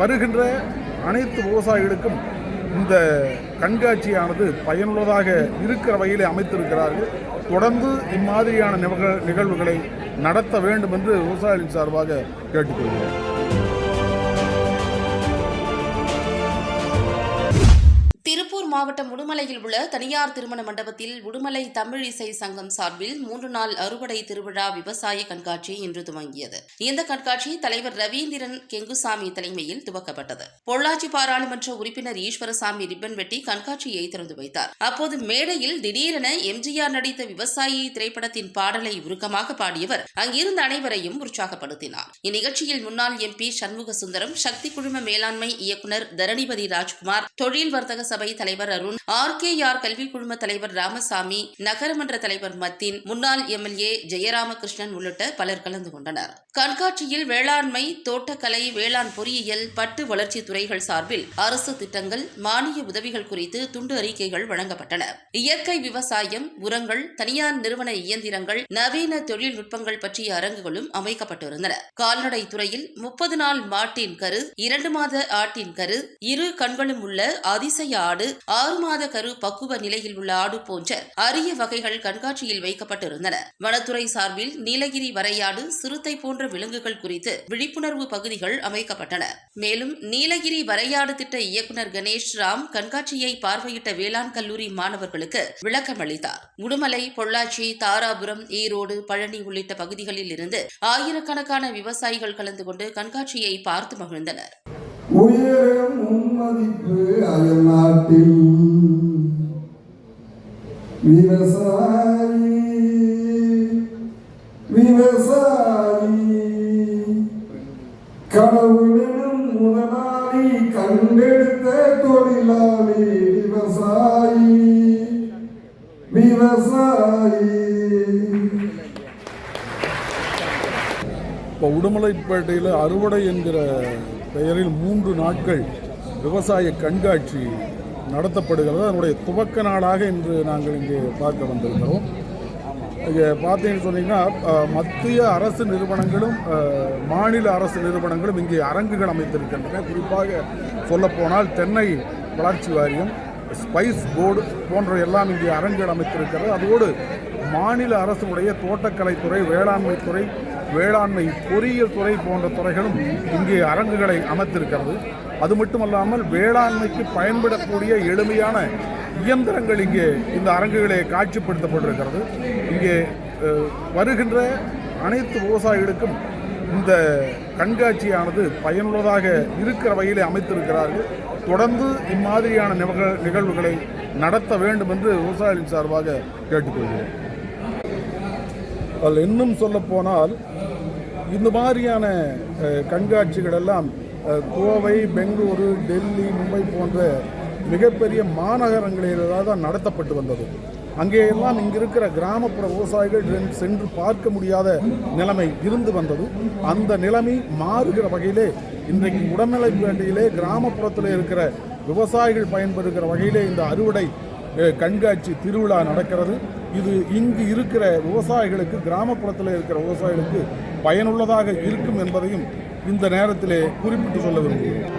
வருகின்ற அனைத்து விவசாயிகளுக்கும் இந்த கண்காட்சியானது பயனுள்ளதாக இருக்கிற வகையிலே அமைத்திருக்கிறார்கள். தொடர்ந்து இம்மாதிரியான நிகழ் நிகழ்வுகளை நடத்த வேண்டும் என்று விவசாயிகளின் சார்பாக கேட்டுக்கொள்கிறேன். திருப்பூர் மாவட்டம் உடுமலையில் உள்ள தனியார் திருமண மண்டபத்தில் உடுமலை தமிழ் இசை சங்கம் சார்பில் மூன்று நாள் அறுவடை திருவிழா விவசாய கண்காட்சி இன்று துவங்கியது. இந்த கண்காட்சி தலைவர் ரவீந்திரன் கெங்குசாமி தலைமையில் துவக்கப்பட்டது. பொள்ளாச்சி பாராளுமன்ற உறுப்பினர் ஈஸ்வரசாமி ரிப்பன் வெட்டி கண்காட்சியை திறந்து வைத்தார். அப்போது மேடையில் திடீரென எம்ஜிஆர் நடித்த விவசாயி திரைப்படத்தின் பாடலை உருக்கமாக பாடியவர் அங்கிருந்த அனைவரையும் உற்சாகப்படுத்தினார். இந்நிகழ்ச்சியில் முன்னாள் எம்பி சண்முக சுந்தரம் சக்தி குழும மேலாண்மை இயக்குநர் தரணிபதி ராஜ்குமார் தொழில் வர்த்தக சபை தலைவர் அருண் ஆர் கே ஆர் கல்வி குழும தலைவர் ராமசாமி நகரமன்ற தலைவர் மத்தின் முன்னாள் எம்எல்ஏ ஜெயராமகிருஷ்ணன் உள்ளிட்ட பலர் கலந்து கொண்டனர். கண்காட்சியில் வேளாண்மை தோட்டக்கலை வேளாண் பொறியியல் பட்டு வளர்ச்சி துறைகள் சார்பில் அரசு திட்டங்கள் மானிய உதவிகள் குறித்து துண்டு அறிக்கைகள் வழங்கப்பட்டன. இயற்கை விவசாயம் உரங்கள் தனியார் நிறுவன இயந்திரங்கள் நவீன தொழில்நுட்பங்கள் பற்றிய அரங்குகளும் அமைக்கப்பட்டிருந்தன. கால்நடை துறையில் முப்பது நாள் மாட்டின் கரு இரண்டு மாத ஆட்டின் கரு இரு கண்களும் உள்ள அதிசய ஆடு ஆறு மாத கரு பக்குவ நிலையில் உள்ள ஆடு போன்ற அரிய வகைகள் கண்காட்சியில் வைக்கப்பட்டிருந்தன. வனத்துறை சார்பில் நீலகிரி வரையாடு சிறுத்தை போன்ற விலங்குகள் குறித்து விழிப்புணர்வு பகுதிகள் அமைக்கப்பட்டன. மேலும் நீலகிரி வரையாடு திட்ட இயக்குநர் கணேஷ் ராம் கண்காட்சியை பார்வையிட்ட வேளாண் கல்லூரி மாணவர்களுக்கு விளக்கம் அளித்தார். உடுமலை பொள்ளாச்சி தாராபுரம் ஈரோடு பழனி உள்ளிட்ட பகுதிகளில் இருந்து ஆயிரக்கணக்கான விவசாயிகள் கலந்து கொண்டு கண்காட்சியை பார்த்து மகிழ்ந்தனர். உயரும் உன்மதிப்பு அயல் நாட்டில் விவசாயி விவசாயி. கடவுளினும் முதலாளி கண்டெடுத்த தொழிலாளி விவசாயி. விவசாயி. இப்போ உடுமலைப்பேட்டையில் அறுவடை என்கிற பெயரில் மூன்று நாட்கள் விவசாய கண்காட்சி நடத்தப்படுகிறது. அதனுடைய துவக்க நாளாக இன்று நாங்கள் இங்கே பார்க்க வந்திருக்கிறோம். இங்கே பார்த்தீங்கன்னு சொன்னீங்கன்னா மத்திய அரசு நிறுவனங்களும் மாநில அரசு நிறுவனங்களும் இங்கே அரங்குகள் அமைத்திருக்கின்றன. குறிப்பாக சொல்லப்போனால் தென்னை வளர்ச்சி வாரியம் ஸ்பைஸ் போர்டு போன்ற எல்லாம் இங்கே அரங்குகள் அமைத்திருக்கிறது. அதோடு மாநில அரசுடைய தோட்டக்கலைத்துறை வேளாண்மைத்துறை வேளாண்மை பொறியியல் துறை போன்ற துறைகளும் இங்கே அரங்குகளை அமைத்திருக்கிறது. அது மட்டுமல்லாமல் வேளாண்மைக்கு பயன்படக்கூடிய எளிமையான இயந்திரங்கள் இங்கே இந்த அரங்குகளே காட்சிப்படுத்தப்பட்டிருக்கிறது. இங்கே வருகின்ற அனைத்து விவசாயிகளுக்கும் இந்த கண்காட்சியானது பயனுள்ளதாக இருக்கிற வகையிலே அமைத்திருக்கிறார்கள். தொடர்ந்து இம்மாதிரியான நிகழ் நிகழ்வுகளை நடத்த வேண்டும் என்று விவசாயிகளின் சார்பாக கேட்டுக்கொள்கிறேன். அதில் இன்னும் சொல்ல போனால் இந்த மாதிரியான கண்காட்சிகள் எல்லாம் கோவை பெங்களூரு டெல்லி மும்பை போன்ற மிகப்பெரிய மாநகரங்களில் தான் நடத்தப்பட்டு வந்தது. அங்கேயெல்லாம் இங்கே இருக்கிற கிராமப்புற விவசாயிகள் சென்று பார்க்க முடியாத நிலைமை இருந்து வந்தது. அந்த நிலைமை மாறுகிற வகையிலே இன்றைக்கு வேண்டியிலே கிராமப்புறத்தில் இருக்கிற விவசாயிகள் பயன்பெறுகிற வகையிலே இந்த அறுவடை கண்காட்சி திருவிழா நடக்கிறது. இது இங்கு இருக்கிற விவசாயிகளுக்கு கிராமப்புறத்தில் இருக்கிற விவசாயிகளுக்கு பயனுள்ளதாக இருக்கும் என்பதையும் இந்த நேரத்திலே குறிப்பிட்டு சொல்ல விரும்புகிறேன்.